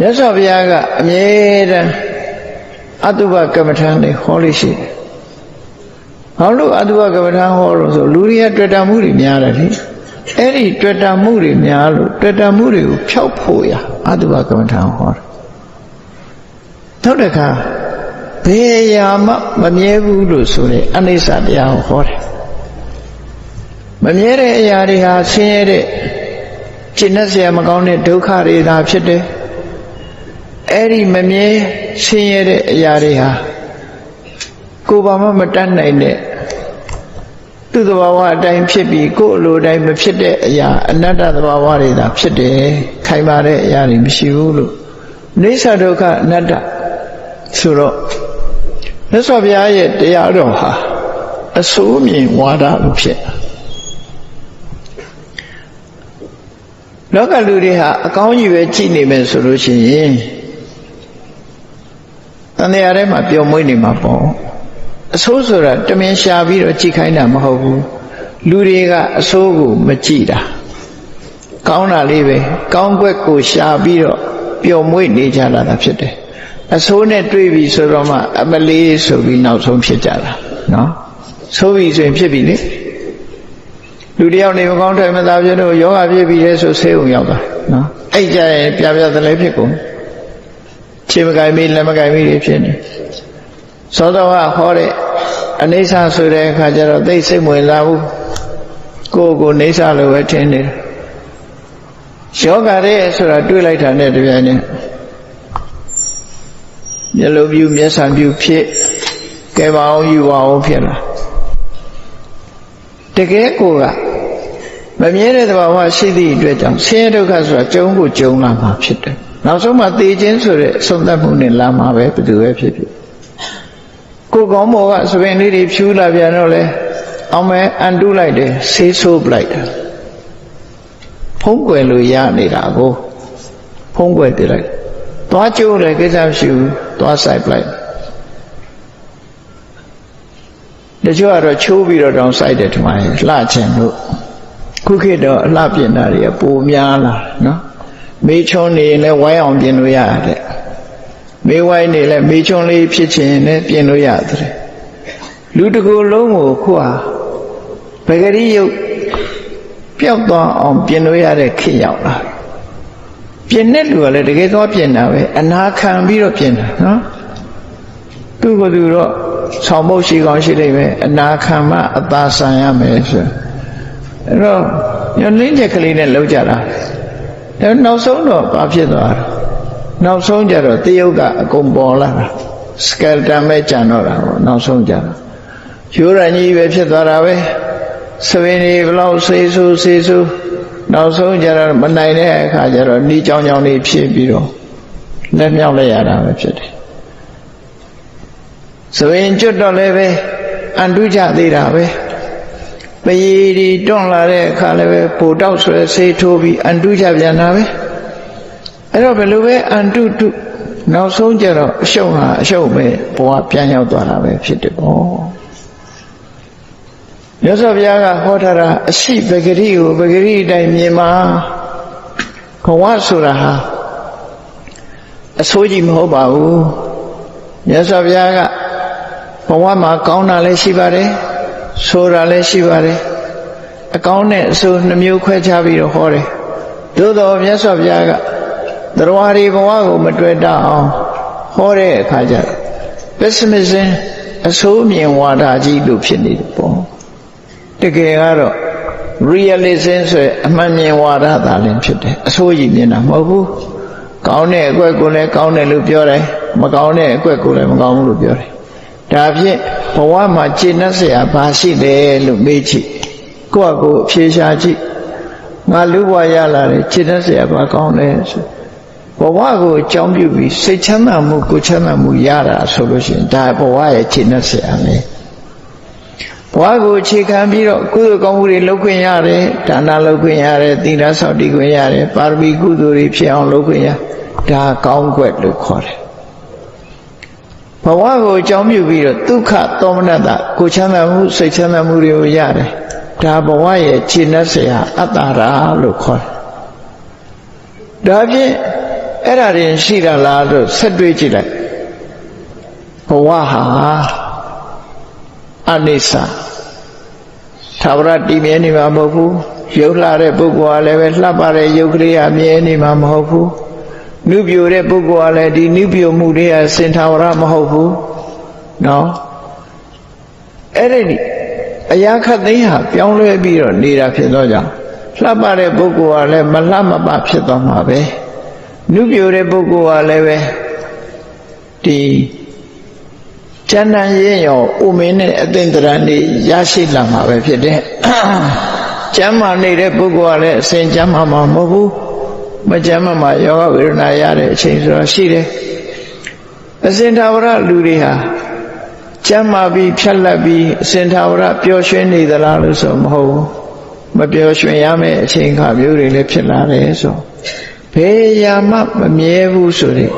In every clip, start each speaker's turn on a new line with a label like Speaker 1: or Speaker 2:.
Speaker 1: မြတ်စွာဘုရားကအမြဲတမ်းအတုပကမ္မထာနဲ့ဟောလို့ရှိတယ်။ဘာလို့အတုပကမ္မထာဟောလို့ဆိုလူတွေကတွေ့တာမှုတွေများတယ်လေ။အဲ့ဒီတွေ့တာမှုတွေများလို့တွေ့တာမှုတွေကိုဖျောက်ဖို့ရအတုပကမ္မထာဟောတယ်။နောက်တစ်ခါဘယ်ရာမှမမြဲဘူးလို့ဆိုရင်အနိစ္စတရားကိုဟောတယ်။မမြဲတဲ့အရာတွေဟာဆင်းရဲတဲ့ကျင့်တဲ့ဆရာမကောင်းတဲ့ဒုက္ခတွေသာဖြစ်တယ်။ အဲ့ဒီမမြဲဆင်းရဲတဲ့အရာတွေဟာကိုယ်ဘာမှမတတ်နိုင်တဲ့သူ့သဘာဝအတိုင်းဖြစ်ပြီးကိုယ်အလိုတိုင်းမဖြစ်တဲ့အရာအနတ္တသဘာဝတွေသာဖြစ်တယ်ခိုင်မာတဲ့အရာတွေမရှိဘူးလို့နေသဒုက္ခအနတ္တဆိုတော့မြတ်စွာဘုရားရဲ့တရားတော်ဟာအစိုးမြင်ဝါဒလို့ဖြစ်လောကလူတွေဟာအကောင်းကြီးပဲကြည့်နေမယ်ဆိုလို့ရှိရင် တန်တရားထဲမှာပျော်မွေ့နေမှာပေါ့အဆိုးဆိုတာတမင်ရှာပြီးတော့ကြည့်ခိုင်းတာမဟုတ်ဘူးလူတွေကအဆိုးကိုမကြည့်တာကောင်းတာလေးပဲကောင်းကွက်ကိုရှာပြီးတော့ပျော်မွေ့နေကြတာသာဖြစ်တယ်အဆိုးနဲ့တွေ့ပြီဆိုတော့မှအမလေးဆိုပြီးနောက်ဆုံးဖြစ်ကြတာနော်ဆိုပြီဆိုရင်ဖြစ်ပြီလေလူတယောက်နေမကောင်းထိုင်မသာဖြစ်လို့ယောဂဖြစ်ပြီလေဆိုဆေးုံရောက်တာနော်အဲ့ကြရင်ပြပြသလဲဖြစ်ကုန် ခြေမကင်မိလက်မကင်မိတွေဖြစ်နေသောတော်ကဟောတဲ့အနေဆာဆိုတဲ့အခါကျတော့သိစိတ်ဝင်လာဘူးကိုယ့်ကိုနေဆာလို့ပဲထင်နေတယ်ယောဂရဲဆိုတာတွေးလိုက်တာနဲ့တပြိုင်နက်မျက်လုံးပြူမျက်စံပြူဖြစ်ကဲပါအောင်ယူပါအောင်ဖြစ်လာတကယ်ကိုကမမြဲတဲ့သဘာဝရှိသည့်အတွက်ကြောင့်ဆင်းရဲဒုက္ခဆိုတာကြုံကိုကြုံလာမှာဖြစ်တယ် နောက်ဆုံးမှသေခြင်းဆိုတဲ့အဆုံးသတ်မှုနဲ့လာမှာပဲဘယ်သူပဲဖြစ်ဖြစ်ကိုကောင်းဘောကသပင်လေးတွေဖြူလာပြန်တော့လေအောင်မဲအန်တုလိုက်တယ်ဆေးဆိုးပလိုက်တယ်ဖုံးကွယ်လို့ရနေတာကိုဖုံးကွယ်တည်လိုက်သွားကျိုးတယ်ကိစ္စမရှိဘူးသွားဆိုင်ပလိုက်တချို့ကတော့ချိုးပြီးတော့တောင်ဆိုင်တယ်ထမရဲ့လှချင်လို့ခုခေတ်တော့အလှပြင်တာတွေကပိုများလာနော် မေးချုံနေရင်လည်းဝိုင်းအောင်ပြင်လို့ရတယ်မေးဝိုင်းနေလည်းမေးချုံလေးဖြစ်ချင်လည်းပြင်လို့ရတယ်လူတကူလုံးကိုခုဟာပဂရိယုတ်ပျောက်သွားအောင်ပြင်လို့ရတဲ့ခေတ်ရောက်လာပြင်တဲ့လူကလည်းတကယ်တော့ပြင်တာပဲအနာခံပြီးတော့ပြင်တာနော်သူ့ကသူတော့ဆောင်းမုတ်ရှိကောင်းရှိလိမ့်မယ်အနာခံမှအသာဆန်ရမယ်ဆိုအဲ့တော့ညလင်းချက်ကလေးနဲ့လောက်ကြတာ ဒါနောက်ဆုံးတော့ဘာဖြစ်သွားလဲနောက်ဆုံးကြတော့တယုတ်ကအကုန်ပေါ်လာတာစကယ်တန်ပဲကြံတော့တာပေါ့နောက်ဆုံးကြတော့ရိုးရကြီးပဲဖြစ်သွားတာပဲသဝင်းကြီးဘလောက်ဆေးဆူဆေးဆူနောက်ဆုံးကြတော့မနိုင်တဲ့အခါကျတော့နှီးကြောင်ကြောင်လေးဖြစ်ပြီးတော့လက်မြောက်လိုက်ရတာပဲဖြစ်တယ်သဝင်းကျွတ်တော့လည်းပဲအန်တုကြသေးတာပဲပ ရီဒီတွန့်လာတဲ့အခါလည်းပဲပိုတောက်ဆွဲဆေးထိုးပြီးအန်တုကြပြန်တာပဲအဲ့တော့ဘယ်လိုပဲအန်တုတုနောက်ဆုံးကျတော့အရှုံးဟာအရှုံးပဲဘဝပြန်ရောက်သွားတာပဲဖြစ်တယ်ပေါ့မြတ်စွာဘုရားကဟောထားတာအရှိပဂရိကိုပဂရိအတိုင်းမြင်မှာဘဝဆိုတာဟာအဆိုးကြီးမဟုတ်ပါဘူးမြတ်စွာဘုရားကဘဝမှာကောင်းတာလည်းရှိပါတယ် ဆိုတာလည်းရှိပါတယ်အကောင်းနဲ့အဆိုးနှမျိုးခွဲခြားပြီးတော့ဟောတယ်သို့တော်မြတ်စွာဘုရားကတရားရီဘဝကိုမတွေ့တတ်အောင်ဟောတဲ့အခါကျတော့ pessimism အဆိုးမြင်ဝါဒကြီးလို့ဖြစ်နေတယ်ပေါ့တကယ်ကတော့ realism ဆိုရအမှန်မြင်ဝါဒသာလင်ဖြစ်တယ်အဆိုးကြီးမြင်တာမဟုတ်ဘူးကောင်းတဲ့အကွက်ကိုလည်းကောင်းတယ်လို့ပြောတယ်မကောင်းတဲ့အကွက်ကိုလည်းမကောင်းဘူးလို့ပြောတယ် ဒါဖြင့်ဘဝမှာကျင့်တတ်เสียဘာရှိတယ်လို့မေးကြည့်ကိုယ့်အကိုအဖြေရှာကြည့်ငါလူဘဝရလာတယ်ကျင့်တတ်เสียဘာကောင်းလဲဆိုဘဝကိုအကြောင်းပြုပြီးစိတ်ချမ်းသာမှုကိုချမ်းသာမှုရတာဆိုလို့ရှိရင်ဒါဘဝရဲ့ကျင့်တတ်เสียလေဘဝကိုအခြေခံပြီးတော့ကုသိုလ်ကောင်းမှုတွေလုပ်ခွင့်ရတယ်ဒါနလုပ်ခွင့်ရတယ်သီလဆောက်တည်ခွင့်ရတယ်ပါရမီကုသိုလ်တွေဖြစ်အောင်လုပ်ခွင့်ရဒါကောင်းကွက်လို့ခေါ်တယ် ဘဝကိုအကြောင်းပြုပြီးတော့ဒုက္ခသောမနတကိုချမ်းသာမှုစိတ်ချမ်းသာမှုတွေကိုရတယ်ဒါဘဝရဲ့ခြေနှက်ဆရာအတ္တရာလို့ခေါ်တယ်ဒါဖြင့်အဲ့ဒါတွေရှိတာလားလို့ဆက်တွေးကြည့်လိုက်ဘဝဟာအနိစ္စသာဝရတည်မြဲနေမှာမဟုတ်ဘူးရုပ်လှတဲ့ပုဂ္ဂိုလ်ကလည်းပဲလှပတဲ့ရုပ်ကလေးအမြဲနေမှာမဟုတ်ဘူး နုပြိုတဲ့ပုဂ္ဂိုလ်ကလည်းဒီနုပြိုမှုတွေကစင်သာဝရမဟုတ်ဘူးနော်အဲ့ဒီအရာခတ်သိမ်းဟာပြောင်းလဲပြီးတော့နေတာဖြစ်သောကြောင့်လှပတဲ့ပုဂ္ဂိုလ်ကလည်းမလှမပဖြစ်သွားမှာပဲနုပြိုတဲ့ပုဂ္ဂိုလ်ကလည်းပဲဒီကျန်တန်ရင်ရောဥမင်းနဲ့အသင်္တရန်တွေရရှိလာမှာပဲဖြစ်တဲ့ကျမ်းမာနေတဲ့ပုဂ္ဂိုလ်ကလည်းအစဉ်ကျမ်းမာမှာမဟုတ်ဘူး မကြမ်းမမာယောဂဝေဒနာရတဲ့အချိန်ဆိုတော့ရှိတယ်အစင်သာဝရလူတွေဟာကျမ်းမာပြီးဖြတ်လက်ပြီးအစင်သာဝရပျော်ရွှင်နေသလားလို့ဆိုမဟုတ်ဘူးမပျော်ရွှင်ရမယ့်အချိန်ခါမျိုးတွေလည်းဖြစ်လာတယ်ဆိုဘယ်ရာမှမမြဲဘူးဆိုတဲ့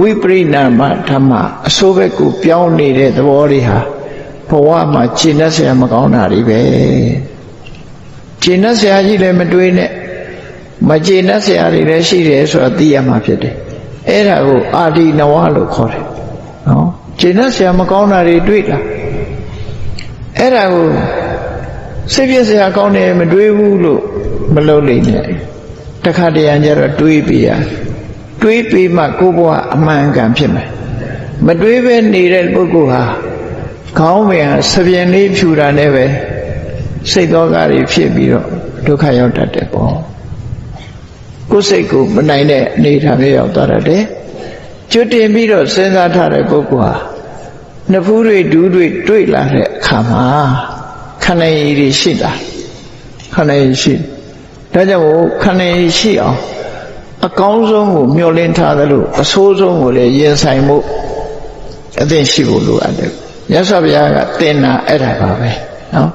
Speaker 1: ဝိပရိနာမဓမ္မအစိုးဘက်ကိုပြောင်းနေတဲ့သဘောတွေဟာဘဝမှာကျင့်တတ်ဆရာမကောင်းတာတွေပဲကျင့်တတ်ဆရာကြီးလည်းမတွေးနဲ့ မကျေနပ်စရာတွေလည်းရှိတယ်ဆိုတာသိရမှာဖြစ်တယ်အဲ့ဒါကိုအာဒီနဝလို့ခေါ်တယ်နော်ကျေနပ်စရာမကောင်းတာတွေတွေ့လာအဲ့ဒါကိုစိတ်ပြည့်စရာကောင်းတယ်မတွေးဘူးလို့မလုပ်နိုင်နဲ့တခါတရံကျတော့တွေးပြရတွေးပြီးမှကိုယ်ဘဝအမှန်ကန်ဖြစ်မယ်မတွေးပဲနေတဲ့ပုဂ္ဂိုလ်ဟာခေါင်းပြန်ဆပြင်းလေးဖြူတာနဲ့ပဲစိတ်သောကတွေဖြစ်ပြီးတော့ဒုက္ခရောက်တတ်တယ်ပေါ့ ကိုယ်စိတ်ကိုမနိုင်တဲ့အနေထားမျိုးရောက်သွားတတ်တယ်ကျွတ်တင်ပြီးတော့စဉ်းစားထားတဲ့ပုဂ္ဂိုလ်ဟာနှစ်ဖူးတွေဒူးတွေတွေ့လာတဲ့အခါမှာခန္ဓာရည်တွေရှိတာခန္ဓာရည်ရှိဒါကြောင့်ခန္ဓာရည်ရှိအောင်အကောင်းဆုံးကိုမျှော်လင့်ထားသလိုအဆိုးဆုံးကိုလည်းရင်ဆိုင်မှုအသင့်ရှိဖို့လိုအပ်တယ်မြတ်စွာဘုရားကတင်တာအဲ့ဒါပါပဲနော်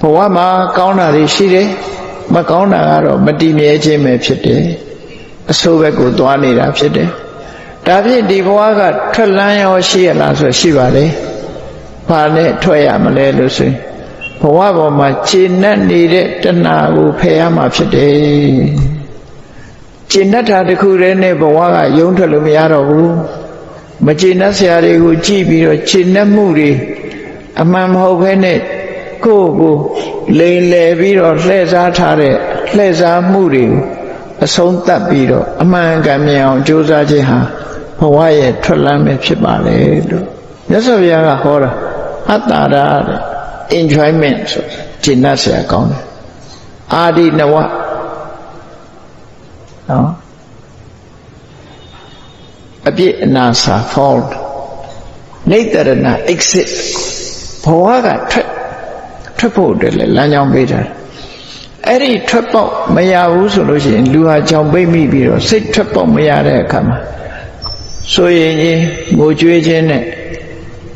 Speaker 1: ဘဝမှာကောင်းတာတွေရှိတယ် မကောင်းတာကတော့မတည်မြဲခြင်းပဲဖြစ်တယ်အဆိုးဘက်ကိုသွားနေတာဖြစ်တယ်ဒါဖြင့်ဒီဘဝကထွက်လန်းရောရှိရလားဆိုရှိပါလေဘာနဲ့ထွက်ရမလဲလို့ဆိုရင်ဘဝပေါ်မှာခြေနဲ့နေတဲ့တဏှာကိုဖယ်ရမှာဖြစ်တယ်ခြေနဲ့တာတစ်ခုတည်းနဲ့ဘဝကယုံထွက်လို့မရတော့ဘူးမခြေနဲ့ဆရာတွေကိုကြည့်ပြီးတော့ခြေနဲ့မှုတွေအမှန်မဟုတ်ဘဲနဲ့ ကိုယ့်ကိုလိန်လည်ပြီးတော့လှည့်စားထားတဲ့လှည့်စားမှုတွေအဆုံးသတ်ပြီးတော့အမှန်အကန်မြင်အောင်ကြိုးစားခြင်းဟာဘဝရဲ့ထွက်လမ်းပဲဖြစ်ပါလေလို့မြတ်စွာဘုရားကဟောတာအတ္တရာတဲ့ enjoyment ဆိုကျင့်တတ်ဆရာကောင်းတယ်အာဒီနဝနော်အပြစ်အနာစာ fault နေတရဏ exit ဘဝကထွက် ထွက်ဖို့အတွက်လည်းလမ်းကြောင်းပေးတာအဲ့ဒီထွက်ပေါက်မရဘူးဆိုလို့ရှိရင်လူဟာကြောင်ပိတ်မိပြီးတော့စိတ်ထွက်ပေါက်မရတဲ့အခါမှာဆိုရင်ကြီးငိုကြွေးခြင်းနဲ့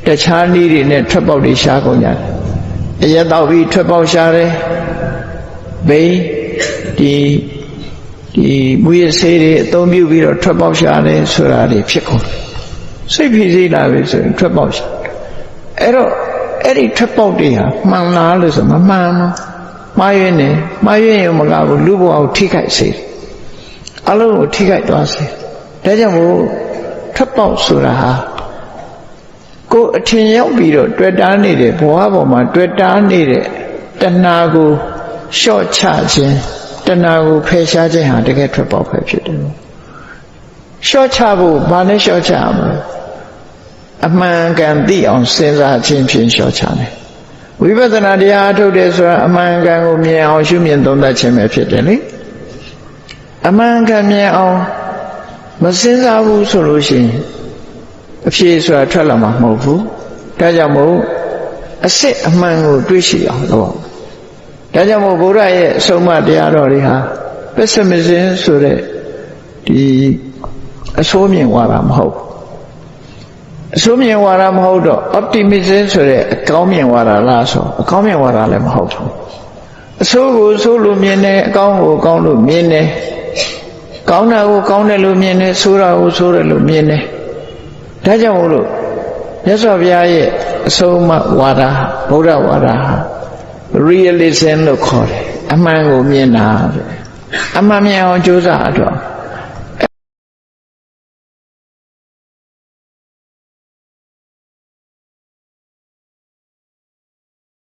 Speaker 1: တခြားနည်းတွေနဲ့ထွက်ပေါက်တွေရှားကုန်ကြတယ်အရက်တော့ပြီးထွက်ပေါက်ရှားတယ်ဘိန်းဒီဒီမူရဆေးတွေအသုံးပြုပြီးတော့ထွက်ပေါက်ရှားတယ်ဆိုတာတွေဖြစ်ကုန်စိတ်ဖြစ်စီလာပြီဆိုရင်ထွက်ပေါက်ရှားအဲ့တော့ အဲ့ဒီထွက်ပေါက်တွေဟာမှန်လားလို့ဆိုမမှန်ဘူးမှားရင်းနေမှားရင်းရုံမကဘူးလူဘဝကိုထိခိုက်စေတယ်အလုံးကိုထိခိုက်သွားစေတယ်ဒါကြောင့်မို့ထွက်ပေါက်ဆိုတာဟာကိုအထင်ရောက်ပြီးတော့တွေ့တားနေတဲ့ဘဝပေါ်မှာတွေ့တားနေတဲ့တဏှာကိုလျှော့ချခြင်းတဏှာကိုဖယ်ရှားခြင်းဟာတကယ်ထွက်ပေါက်ပဲဖြစ်တယ်လျှော့ချဖို့ဘာနဲ့လျှော့ချမလဲ အမှန်ကန်သိအောင်စဉ်းစားခြင်းဖြင့်လျှော့ချတယ်ဝိပဿနာတရားအထုတ်တယ်ဆိုတာအမှန်ကန်ကိုမြင်အောင်ရှုမြင်သုံးသပ်ခြင်းပဲဖြစ်တယ်လေအမှန်ကန်မြင်အောင်မစဉ်းစားဘူးဆိုလို့ရှိရင်အဖြေဆိုတာထွက်လာမှာမဟုတ်ဘူးဒါကြောင့်မို့အစစ်အမှန်ကိုတွေးရှိအောင်လုပ်အောင်ဒါကြောင့်မို့ဘုရားရဲ့အဆုံးအမတရားတော်တွေဟာပစ္စမစင်ဆိုတဲ့ဒီအဆိုးမြင်ဝါဒမဟုတ် အဆိုးမြင်ဝါဒမဟုတ်တော့ optimism ဆိုတဲ့အကောင်းမြင်ဝါဒလားဆိုအကောင်းမြင်ဝါဒလည်းမဟုတ်ဘူးအဆိုးကိုဆိုးလို့မြင်တယ်အကောင်းကိုကောင်းလို့မြင်တယ်ကောင်းတာကိုကောင်းတယ်လို့မြင်တယ်ဆိုးတာကိုဆိုးတယ်လို့မြင်တယ်ဒါကြောင့်မို့လို့မြတ်စွာဘုရားရဲ့အဆုံးအမဝါဒဗုဒ္ဓဝါဒဟာ realism လို့ခေါ်တယ်အမှန်ကိုမြင်တာအမှန်မြင်အောင်ကြိုးစားတော့